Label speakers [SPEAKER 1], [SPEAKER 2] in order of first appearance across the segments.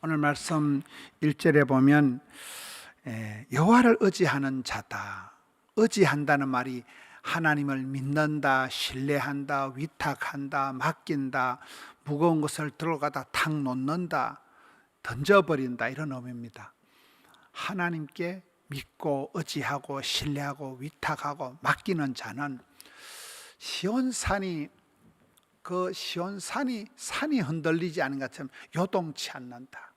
[SPEAKER 1] 오늘 말씀 1절에 보면 에, 여호와를 의지하는 자다. 의지한다는 말이 하나님을 믿는다, 신뢰한다, 위탁한다, 맡긴다, 무거운 것을 들어가다 탁 놓는다, 던져버린다 이런 의미입니다. 하나님께 믿고 의지하고 신뢰하고 위탁하고 맡기는 자는 시온산이 그 시온산이 산이 흔들리지 않은 것처럼 요동치 않는다.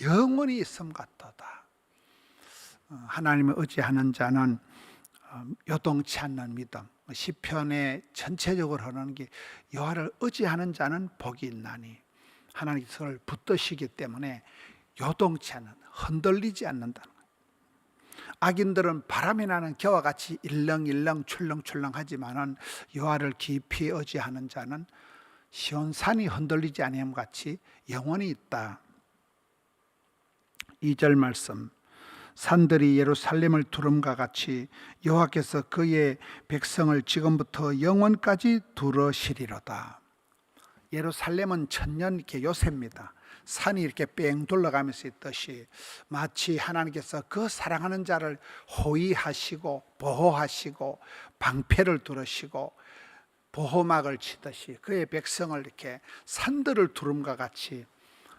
[SPEAKER 1] 영원히 있음 같도다. 어, 하나님을 의지하는 자는 어, 요동치 않는 믿음. 시편에 전체적으로 하는 게 여호와를 의지하는 자는 복이 있나니 하나님께서 붙드시기 때문에 요동치 않는 흔들리지 않는다는 거예요. 악인들은 바람이 나는 겨와 같이 일렁일렁 출렁출렁하지만은 여호와를 깊이 의지하는 자는 시온산이 흔들리지 아니함 같이 영원히 있다. 2절 말씀 산들이 예루살렘을 두름과 같이 여호와께서 그의 백성을 지금부터 영원까지 두르시리로다. 예루살렘은 천년 이렇게 요새입니다. 산이 이렇게 뺑 돌아가면서 있듯이 마치 하나님께서 그 사랑하는 자를 호위하시고 보호하시고 방패를 두르시고 보호막을 치듯이 그의 백성을 이렇게 산들을 두름과 같이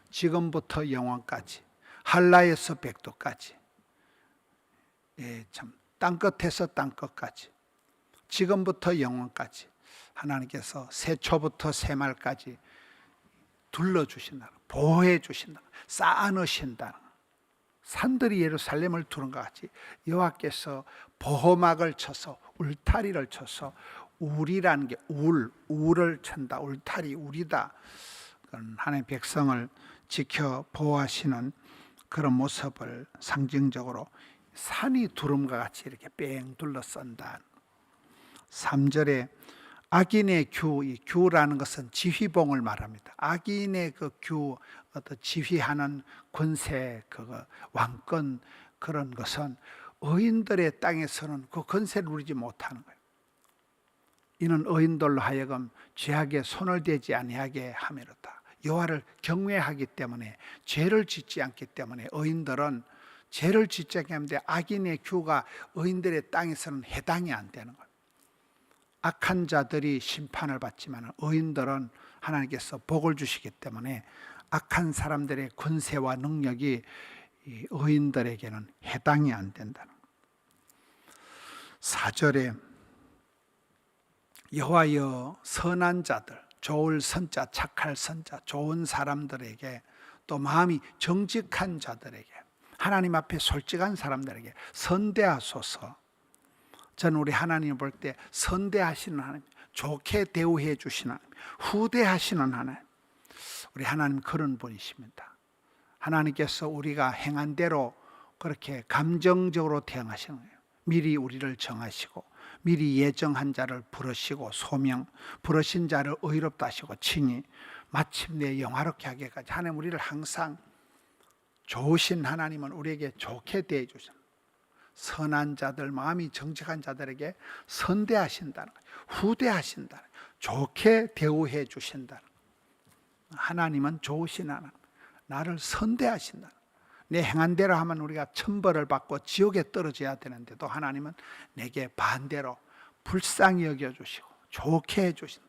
[SPEAKER 1] 지금부터 영원까지 한라에서 백도까지. 예, 참 땅끝에서 땅끝까지. 지금부터 영원까지. 하나님께서 새초부터 새말까지 둘러 주신다 보호해 주신다 쌓아 놓으신다 산들이 예루살렘을 두른 것 같이 여호와께서 보호막을 쳐서 울타리를 쳐서 울이라는 게 울, 울을 찬다. 울타리 울이다. 하나님의 백성을 지켜 보호하시는 그런 모습을 상징적으로 산이 두름과 같이 이렇게 뺑 둘러쓴다 3절에 악인의 규, 이 규라는 것은 지휘봉을 말합니다. 악인의 그 규, 어떤 지휘하는 권세, 그거 왕권 그런 것은 의인들의 땅에서는 그 권세를 누리지 못하는 거예요. 이는 의인들로 하여금 죄악에 손을 대지 아니하게 함이로다. 여호와를 경외하기 때문에 죄를 짓지 않기 때문에 의인들은 죄를 짓지 않게 하는데 악인의 규가 의인들의 땅에서는 해당이 안 되는 거예요. 악한 자들이 심판을 받지만 의인들은 하나님께서 복을 주시기 때문에 악한 사람들의 권세와 능력이 의인들에게는 해당이 안 된다는 것. 4절에 여호와여 선한 자들 좋을 선자 착할 선자 좋은 사람들에게 또 마음이 정직한 자들에게 하나님 앞에 솔직한 사람들에게 선대하소서 저는 우리 하나님 볼때 선대하시는 하나님, 좋게 대우해 주시는 하나님, 후대하시는 하나님. 우리 하나님 그런 분이십니다. 하나님께서 우리가 행한 대로 그렇게 감정적으로 대응하시는 거예요. 미리 우리를 정하시고 미리 예정한 자를 부르시고 소명 부르신 자를 의롭다 하시고 칭이 마침내 영화롭게 하기까지 하나님 우리를 항상 좋으신 하나님은 우리에게 좋게 대해 주십니다. 선한 자들, 마음이 정직한 자들에게 선대하신다는 거예요. 후대하신다는 거예요. 좋게 대우해 주신다는 거예요. 하나님은 좋으신 하나님. 나를 선대하신다. 내 행한 대로 하면 우리가 천벌을 받고 지옥에 떨어져야 되는데도 하나님은 내게 반대로 불쌍히 여겨 주시고 좋게 해 주신다.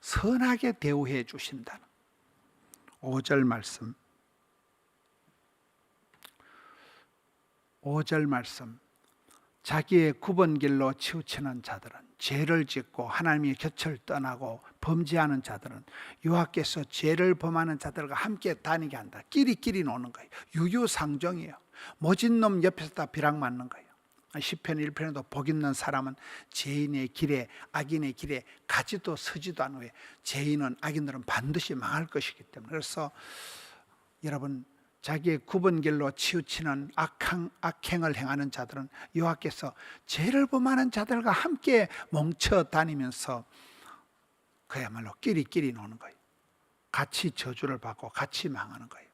[SPEAKER 1] 선하게 대우해 주신다는 5절 말씀 5절 말씀 자기의 굽은 길로 치우치는 자들은 죄를 짓고 하나님의 곁을 떠나고 범죄하는 자들은 여호와께서 죄를 범하는 자들과 함께 다니게 한다. 끼리끼리 노는 거예요. 유유상종이에요. 모진 놈 옆에서 다 비락 맞는 거예요. 시편 1편에도 복 있는 사람은 죄인의 길에 악인의 길에 가지도 서지도 않은 후에 죄인은 악인들은 반드시 망할 것이기 때문에 그래서 여러분 자기의 굽은 길로 치우치는 악행, 악행을 행하는 자들은 여호와께서 죄를 범하는 자들과 함께 뭉쳐 다니면서 그야말로 끼리끼리 노는 거예요. 같이 저주를 받고 같이 망하는 거예요.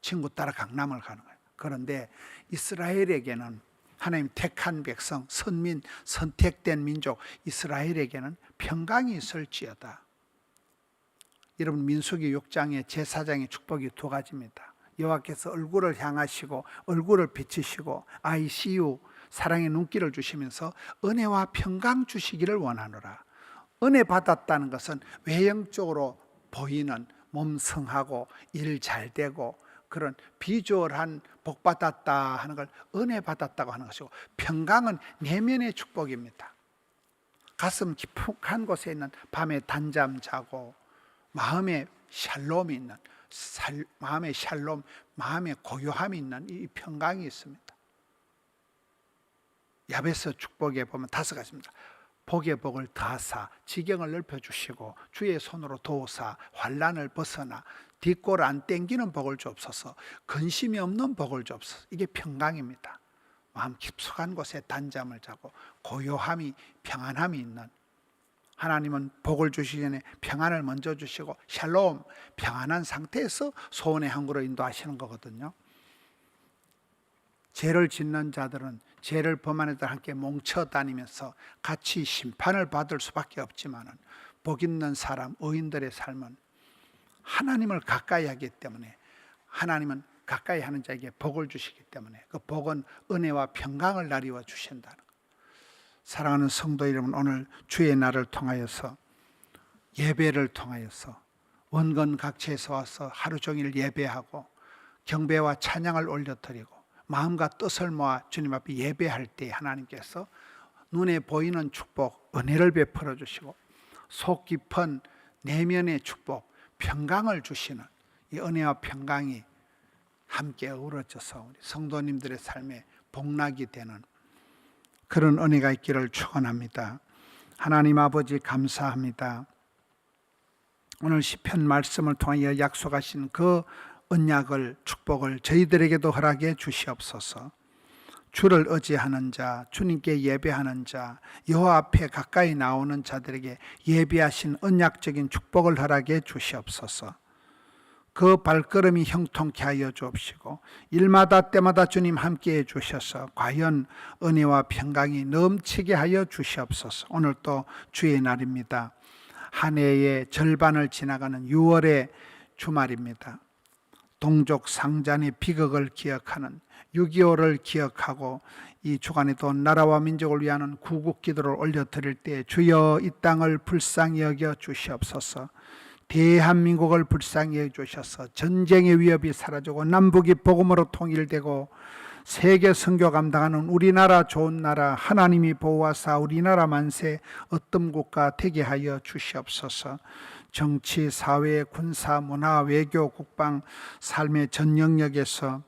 [SPEAKER 1] 친구 따라 강남을 가는 거예요. 그런데 이스라엘에게는 하나님 택한 백성, 선민, 선택된 민족 이스라엘에게는 평강이 있을지어다. 여러분 민수기 6장의 제사장의 축복이 두 가지입니다. 여호와께서 얼굴을 향하시고 얼굴을 비치시고 ICU 사랑의 눈길을 주시면서 은혜와 평강 주시기를 원하노라. 은혜 받았다는 것은 외형적으로 보이는 몸 성하고 일 잘 되고 그런 비주얼한 복 받았다 하는 걸 은혜 받았다고 하는 것이고 평강은 내면의 축복입니다. 가슴 깊숙한 곳에 있는 밤에 단잠 자고 마음에 샬롬이 있는 살, 마음의 샬롬, 마음의 고요함이 있는 이 평강이 있습니다. 야베스 축복에 보면 다섯 가지입니다. 복의 복을 더하사 지경을 넓혀 주시고 주의 손으로 도우사 환란을 벗어나 뒷골 안 땡기는 복을 주옵소서 근심이 없는 복을 주옵소서 이게 평강입니다. 마음 깊숙한 곳에 단잠을 자고 고요함이 평안함이 있는 하나님은 복을 주시기 전에 평안을 먼저 주시고 샬롬 평안한 상태에서 소원의 항구로 인도하시는 거거든요. 죄를 짓는 자들은 죄를 범한 애들 함께 뭉쳐 다니면서 같이 심판을 받을 수밖에 없지만은 복 있는 사람 의인들의 삶은 하나님을 가까이 하기 때문에 하나님은 가까이 하는 자에게 복을 주시기 때문에 그 복은 은혜와 평강을 나리워 주신다는 것. 사랑하는 성도 여러분 오늘 주의 날을 통하여서 예배를 통하여서 원건 각처에서 와서 하루 종일 예배하고 경배와 찬양을 올려드리고 마음과 뜻을 모아 주님 앞에 예배할 때 하나님께서 눈에 보이는 축복, 은혜를 베풀어 주시고 속 깊은 내면의 축복, 평강을 주시는 이 은혜와 평강이 함께 어우러져서 우리 성도님들의 삶에 복락이 되는 그런 은혜가 있기를 축원합니다. 하나님 아버지 감사합니다. 오늘 시편 말씀을 통하여 약속하신 그 언약을 축복을 저희들에게도 허락해 주시옵소서. 주를 의지하는 자, 주님께 예배하는 자, 여호와 앞에 가까이 나오는 자들에게 예배하신 언약적인 축복을 허락해 주시옵소서. 그 발걸음이 형통케 하여 주옵시고 일마다 때마다 주님 함께해 주셔서 과연 은혜와 평강이 넘치게 하여 주시옵소서. 오늘 또 주의 날입니다. 한 해의 절반을 지나가는 6월의 주말입니다. 동족 상잔의 비극을 기억하는 6.25를 기억하고 이 주간에도 나라와 민족을 위하는 구국 기도를 올려드릴 때 주여 이 땅을 불쌍히 여겨 주시옵소서 대한민국을 불쌍히 해 주셔서 전쟁의 위협이 사라지고 남북이 복음으로 통일되고 세계 선교 감당하는 우리나라 좋은 나라 하나님이 보호하사 우리나라 만세 어떤 국가 되게 하여 주시옵소서 정치, 사회, 군사, 문화, 외교, 국방, 삶의 전 영역에서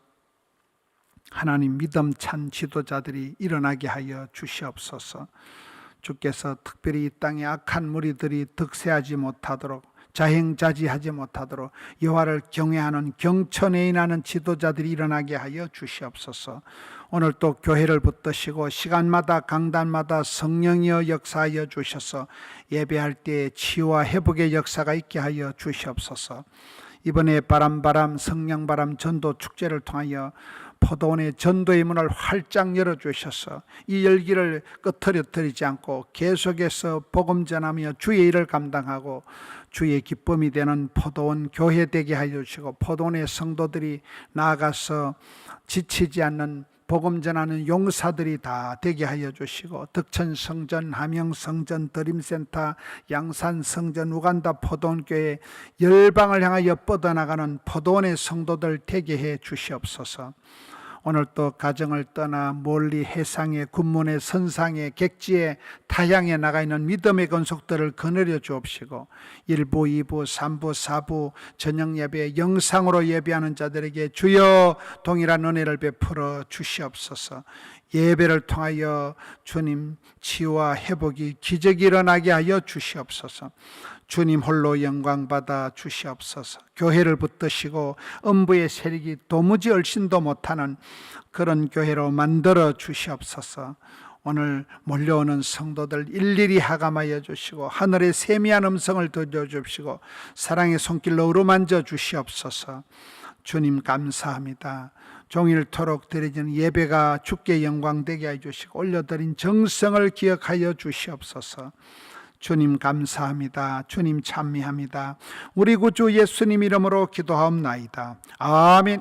[SPEAKER 1] 하나님 믿음 찬 지도자들이 일어나게 하여 주시옵소서. 주께서 특별히 이 땅에 악한 무리들이 득세하지 못하도록 자행자지하지 못하도록 여호와를 경외하는 경천에 인하는 지도자들이 일어나게 하여 주시옵소서. 오늘 또 교회를 붙드시고 시간마다 강단마다 성령이여 역사하여 주셔서 예배할 때 치유와 회복의 역사가 있게 하여 주시옵소서. 이번에 바람바람 성령바람 전도 축제를 통하여 포도원의 전도의 문을 활짝 열어 주셔서 이 열기를 끄트려뜨리지 않고 계속해서 복음 전하며 주의 일을 감당하고 주의 기쁨이 되는 포도원 교회 되게 하여 주시고 포도원의 성도들이 나아가서 지치지 않는 복음 전하는 용사들이 다 되게 하여 주시고 덕천 성전, 함영 성전, 드림센터, 양산 성전, 우간다 포도원 교회 열방을 향하여 뻗어나가는 포도원의 성도들 되게 해 주시옵소서. 오늘 또 가정을 떠나 멀리 해상의 군문의 선상의 객지에 타향에 나가 있는 믿음의 건속들을 거느려 주옵시고 일부, 이부, 삼부, 사부 저녁 예배 영상으로 예배하는 자들에게 주여 동일한 은혜를 베풀어 주시옵소서. 예배를 통하여 주님 치유와 회복이 기적이 일어나게 하여 주시옵소서. 주님 홀로 영광 받아 주시옵소서. 교회를 붙드시고 음부의 세력이 도무지 얼씬도 못하는 그런 교회로 만들어 주시옵소서. 오늘 몰려오는 성도들 일일이 하감하여 주시고 하늘의 세미한 음성을 들려 주시고 사랑의 손길로 어루만져 주시옵소서. 주님 감사합니다. 종일토록 드려지는 예배가 주께 영광되게 해 주시고 올려드린 정성을 기억하여 주시옵소서. 주님 감사합니다. 주님 찬미합니다. 우리 구주 예수님 이름으로 기도하옵나이다. 아멘.